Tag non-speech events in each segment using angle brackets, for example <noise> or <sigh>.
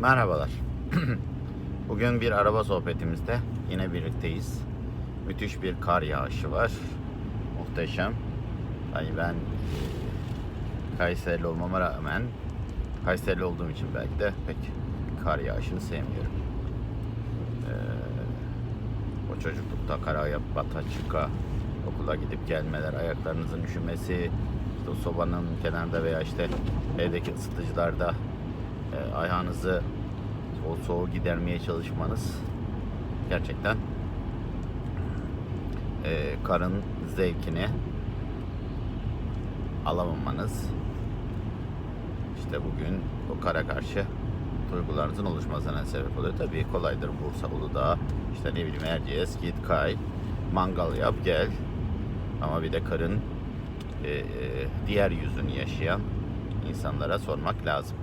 Merhabalar. <clears throat> Bugün bir araba sohbetimizde yine birlikteyiz. Müthiş bir kar yağışı var. Muhteşem. Hani ben e, Kayserili olmama rağmen Kayserili olduğum için belki de pek kar yağışını sevmiyorum. Ee, o çocuklukta kara yap, bata çıka, okula gidip gelmeler, ayaklarınızın üşümesi, işte sobanın kenarında veya işte evdeki ısıtıcılarda ayağınızı o soğuğu gidermeye çalışmanız gerçekten e, karın zevkini alamamanız işte bugün o kara karşı duygularınızın oluşmasına sebep oluyor. Tabii kolaydır Bursa, Uludağ, işte ne bileyim Erciyes, git kay, mangal yap gel. Ama bir de karın e, e, diğer yüzünü yaşayan insanlara sormak lazım.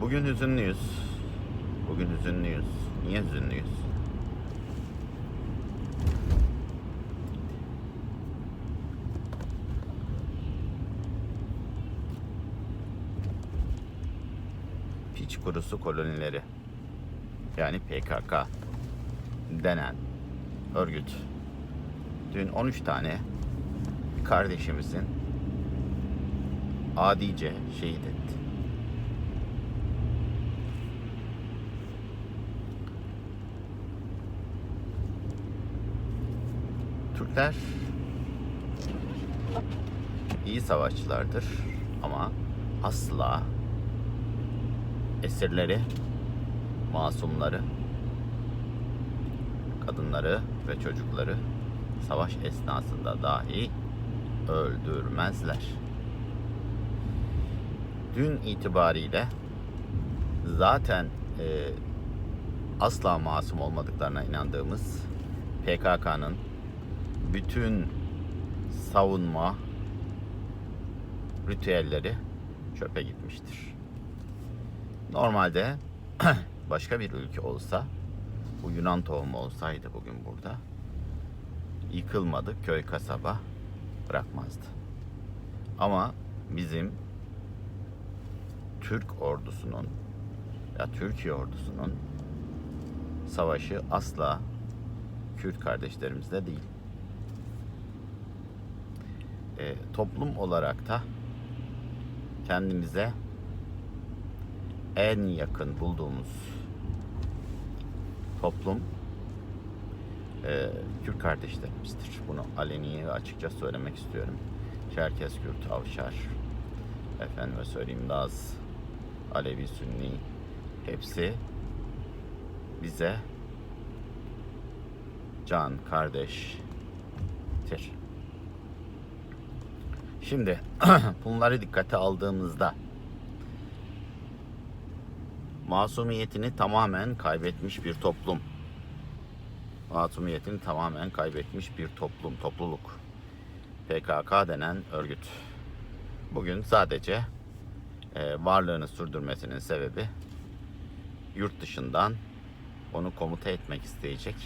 Bugün hüzünlüyüz. Bugün hüzünlüyüz. Niye hüzünlüyüz? Piç kurusu kolonileri yani PKK denen örgüt dün 13 tane kardeşimizin adice şehit etti. Türkler iyi savaşçılardır ama asla esirleri, masumları, kadınları ve çocukları savaş esnasında dahi öldürmezler. Dün itibariyle zaten e, asla masum olmadıklarına inandığımız PKK'nın bütün savunma ritüelleri çöpe gitmiştir. Normalde <clears throat> başka bir ülke olsa, bu Yunan tohumu olsaydı bugün burada, yıkılmadı köy kasaba bırakmazdı. Ama bizim Türk ordusunun ya Türkiye ordusunun savaşı asla Kürt kardeşlerimizle değil. E, toplum olarak da kendimize en yakın bulduğumuz toplum e, Kürt kardeşlerimizdir. Bunu aleni ve açıkça söylemek istiyorum. Çerkez, Kürt, Avşar, efendime söyleyeyim Laz, Alevi, Sünni hepsi bize can kardeştir. Şimdi <clears throat> bunları dikkate aldığımızda masumiyetini tamamen kaybetmiş bir toplum. Masumiyetini tamamen kaybetmiş bir toplum, topluluk. PKK denen örgüt. Bugün sadece e, varlığını sürdürmesinin sebebi yurt dışından onu komuta etmek isteyecek,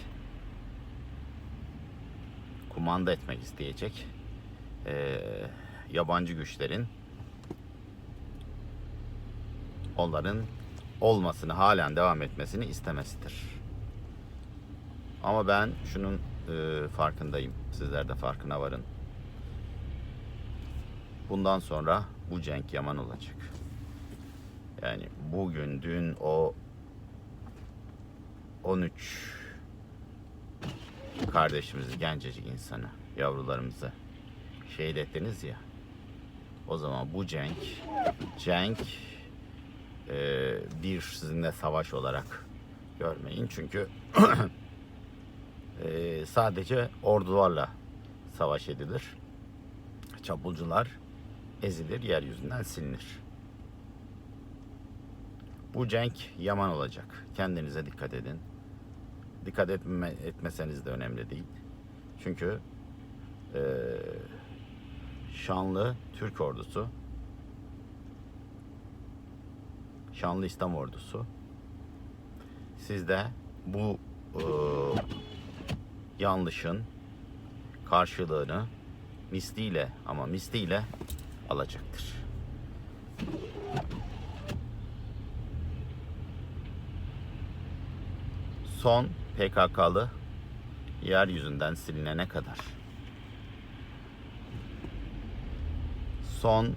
kumanda etmek isteyecek e, yabancı güçlerin onların olmasını halen devam etmesini istemesidir. Ama ben şunun e, farkındayım. Sizler de farkına varın. Bundan sonra bu cenk yaman olacak. Yani bugün, dün o 13 kardeşimizi, gencecik insanı, yavrularımızı şehit ettiniz ya. O zaman bu cenk, cenk e, bir sizinle savaş olarak görmeyin. Çünkü <clears throat> e, sadece ordularla savaş edilir. Çapulcular ezilir, yeryüzünden silinir. Bu cenk yaman olacak. Kendinize dikkat edin. Dikkat etme, etmeseniz de önemli değil. Çünkü e, şanlı Türk ordusu, şanlı İslam ordusu. Siz de bu e, yanlışın karşılığını misliyle ama misliyle alacaktır. Son PKK'lı yeryüzünden silinene kadar Son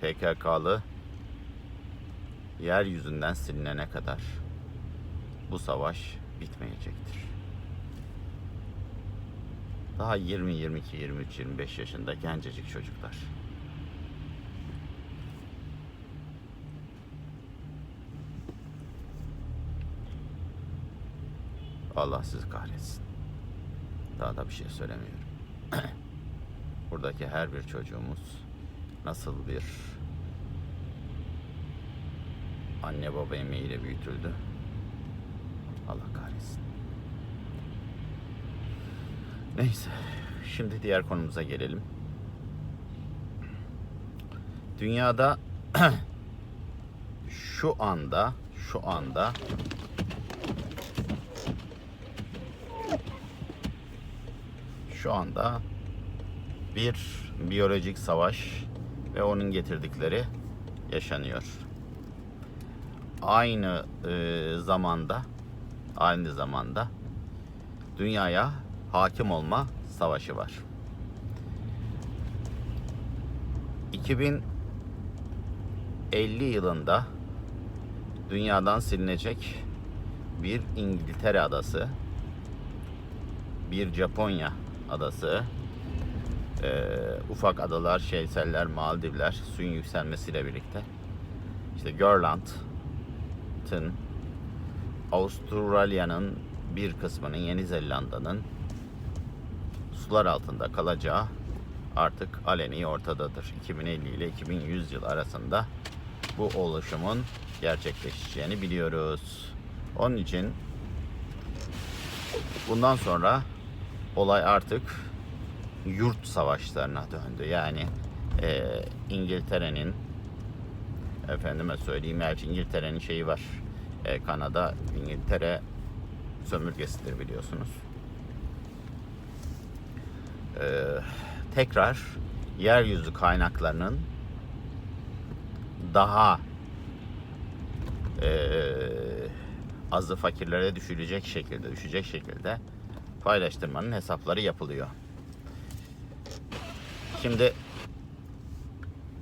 PKK'lı yeryüzünden silinene kadar bu savaş bitmeyecektir. Daha 20, 22, 23, 25 yaşında gencecik çocuklar. Allah sizi kahretsin. Daha da bir şey söylemiyorum. <clears throat> Buradaki her bir çocuğumuz nasıl bir anne baba emeğiyle büyütüldü. Allah kahretsin. Neyse. Şimdi diğer konumuza gelelim. Dünyada <clears throat> şu anda şu anda şu anda bir biyolojik savaş ve onun getirdikleri yaşanıyor. Aynı e, zamanda aynı zamanda dünyaya hakim olma savaşı var. 2050 yılında dünyadan silinecek bir İngiltere adası, bir Japonya adası, e, ufak adalar, şeyseller, Maldivler suyun yükselmesiyle birlikte işte Grönland'ın, Avustralya'nın bir kısmının, Yeni Zelanda'nın sular altında kalacağı artık aleni ortadadır. 2050 ile 2100 yıl arasında bu oluşumun gerçekleşeceğini biliyoruz. Onun için bundan sonra olay artık yurt savaşlarına döndü. Yani e, İngiltere'nin efendime söyleyeyim gerçi İngiltere'nin şeyi var. E, Kanada İngiltere sömürgesidir biliyorsunuz. E, tekrar yeryüzü kaynaklarının daha e, azı fakirlere düşülecek şekilde düşecek şekilde paylaştırmanın hesapları yapılıyor. Şimdi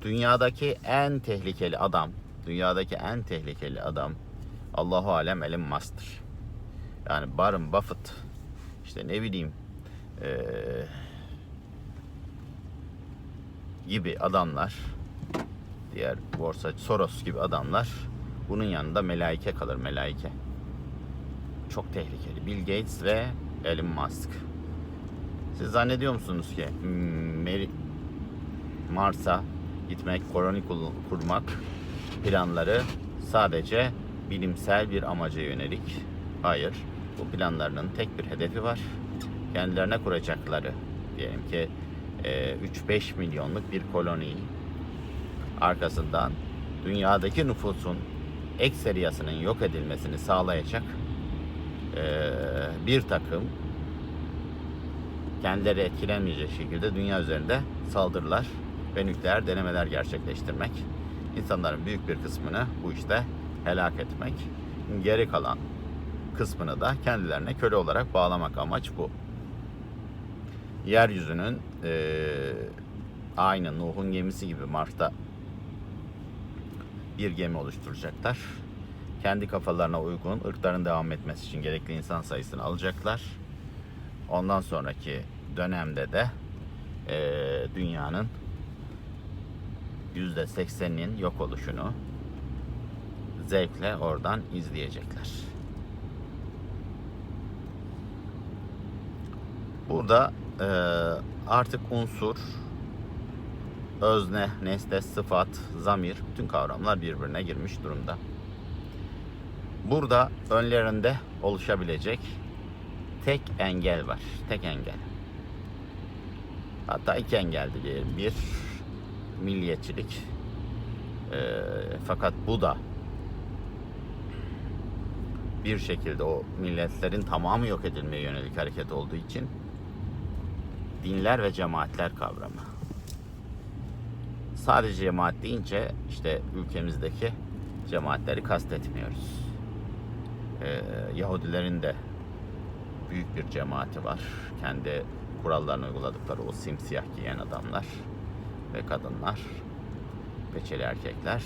dünyadaki en tehlikeli adam, dünyadaki en tehlikeli adam Allahu alem Elon Musk'tır. Yani Warren Buffett, işte ne bileyim eee, gibi adamlar, diğer borsa Soros gibi adamlar bunun yanında melaike kalır melaike. Çok tehlikeli. Bill Gates ve Elon Musk. Siz zannediyor musunuz ki hmm, Mars'a gitmek, koloni kur- kurmak planları sadece bilimsel bir amaca yönelik? Hayır. Bu planlarının tek bir hedefi var. Kendilerine kuracakları diyelim ki e, 3-5 milyonluk bir koloniyi arkasından dünyadaki nüfusun ekseriyasının yok edilmesini sağlayacak e, bir takım kendileri etkilenmeyecek şekilde dünya üzerinde saldırılar ve nükleer denemeler gerçekleştirmek. İnsanların büyük bir kısmını bu işte helak etmek. Geri kalan kısmını da kendilerine köle olarak bağlamak amaç bu. Yeryüzünün eee aynı Nuh'un gemisi gibi Mars'ta bir gemi oluşturacaklar. Kendi kafalarına uygun ırkların devam etmesi için gerekli insan sayısını alacaklar. Ondan sonraki dönemde de eee, dünyanın %80'inin yok oluşunu zevkle oradan izleyecekler. Burada eee, artık unsur, özne, nesne, sıfat, zamir bütün kavramlar birbirine girmiş durumda. Burada önlerinde oluşabilecek tek engel var. Tek engel. Hatta iki engel diyelim. Bir milliyetçilik. Ee, fakat bu da bir şekilde o milletlerin tamamı yok edilmeye yönelik hareket olduğu için dinler ve cemaatler kavramı. Sadece cemaat deyince işte ülkemizdeki cemaatleri kastetmiyoruz. Ee, Yahudilerin de büyük bir cemaati var. Kendi kurallarını uyguladıkları o simsiyah giyen adamlar ve kadınlar, peçeli erkekler.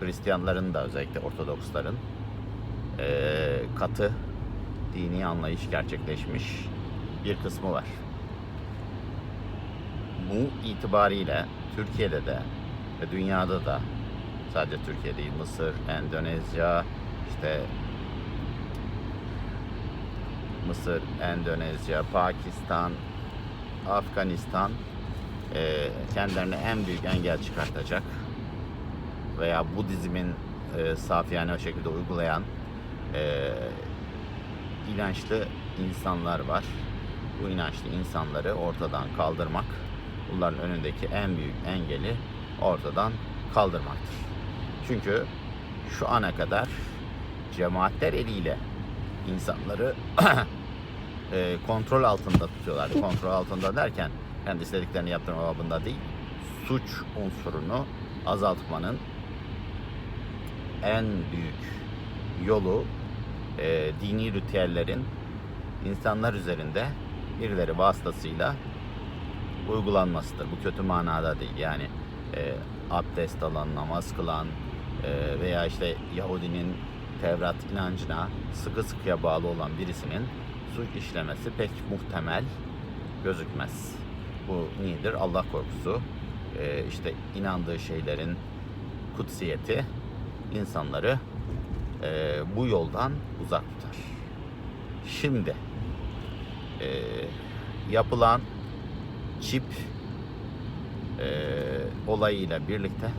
Hristiyanların da özellikle Ortodoksların eee, katı dini anlayış gerçekleşmiş bir kısmı var. Bu itibariyle Türkiye'de de ve dünyada da sadece Türkiye değil Mısır, Endonezya, işte Mısır, Endonezya, Pakistan, Afganistan eee kendilerine en büyük engel çıkartacak veya Budizmin e, safiyane o şekilde uygulayan e, inançlı insanlar var. Bu inançlı insanları ortadan kaldırmak, bunların önündeki en büyük engeli ortadan kaldırmaktır. Çünkü şu ana kadar cemaatler eliyle insanları <clears throat> e, kontrol altında tutuyorlardı. Kontrol altında derken kendi istediklerini yaptırma babında değil, suç unsurunu azaltmanın en büyük yolu e, dini ritüellerin insanlar üzerinde birileri vasıtasıyla uygulanmasıdır. Bu kötü manada değil. Yani e, abdest alan, namaz kılan e, veya işte Yahudinin Tevrat inancına sıkı sıkıya bağlı olan birisinin suç işlemesi pek muhtemel gözükmez. Bu nedir? Allah korkusu. E, işte inandığı şeylerin kutsiyeti insanları e, bu yoldan uzak tutar. Şimdi e, yapılan çip e, olayıyla birlikte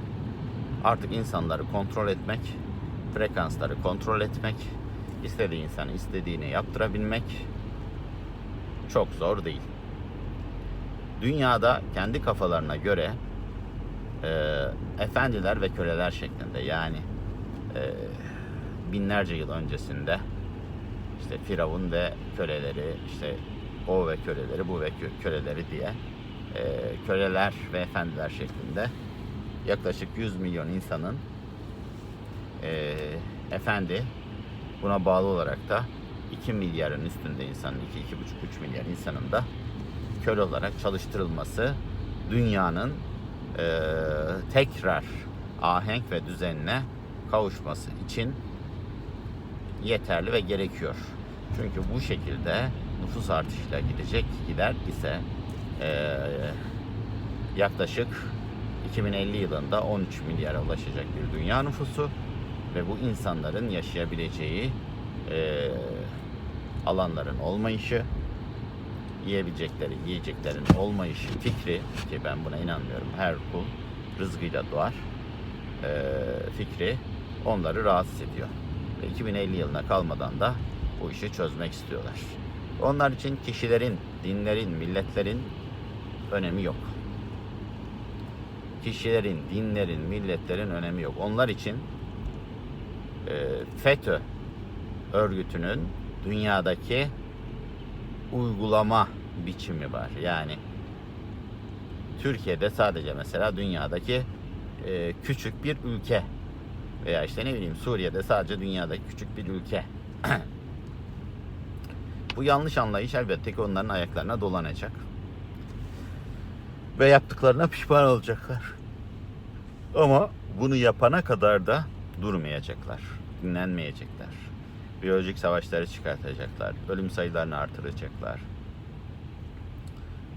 artık insanları kontrol etmek, frekansları kontrol etmek, istediği insanı istediğini yaptırabilmek çok zor değil. Dünyada kendi kafalarına göre e, efendiler ve köleler şeklinde yani e, binlerce yıl öncesinde işte Firavun ve köleleri işte o ve köleleri bu ve kö- köleleri diye e, köleler ve efendiler şeklinde yaklaşık 100 milyon insanın e, efendi buna bağlı olarak da 2 milyarın üstünde insanın 2-2,5-3 milyar insanın da köle olarak çalıştırılması dünyanın e, tekrar ahenk ve düzenine kavuşması için yeterli ve gerekiyor. Çünkü bu şekilde nüfus artışıyla gidecek gider ise e, yaklaşık 2050 yılında 13 milyara ulaşacak bir dünya nüfusu ve bu insanların yaşayabileceği e, alanların olmayışı, yiyebilecekleri yiyeceklerin olmayışı fikri ki ben buna inanmıyorum. Her kul rızkıyla doğar. e, fikri onları rahatsız ediyor. Ve 2050 yılına kalmadan da bu işi çözmek istiyorlar. Onlar için kişilerin, dinlerin, milletlerin önemi yok. Kişilerin, dinlerin, milletlerin önemi yok. Onlar için e, FETÖ örgütünün dünyadaki uygulama biçimi var. Yani Türkiye'de sadece mesela dünyadaki e, küçük bir ülke veya işte ne bileyim Suriye'de sadece dünyadaki küçük bir ülke. <clears throat> Bu yanlış anlayış elbette ki onların ayaklarına dolanacak. Ve yaptıklarına pişman olacaklar. Ama bunu yapana kadar da durmayacaklar. Dinlenmeyecekler. Biyolojik savaşları çıkartacaklar. Ölüm sayılarını artıracaklar.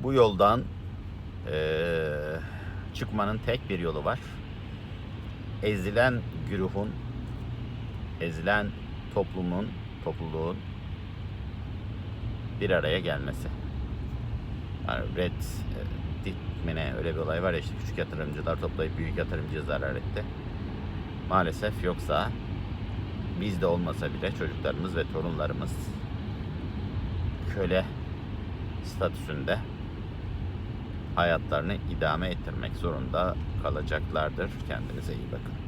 Bu yoldan eee, çıkmanın tek bir yolu var. Ezilen güruhun, ezilen toplumun, topluluğun bir araya gelmesi. Yani Red e, Ditmene öyle bir olay var ya işte küçük yatırımcılar toplayıp büyük yatırımcıya zarar etti. Maalesef yoksa bizde olmasa bile çocuklarımız ve torunlarımız köle statüsünde hayatlarını idame ettirmek zorunda kalacaklardır. Kendinize iyi bakın.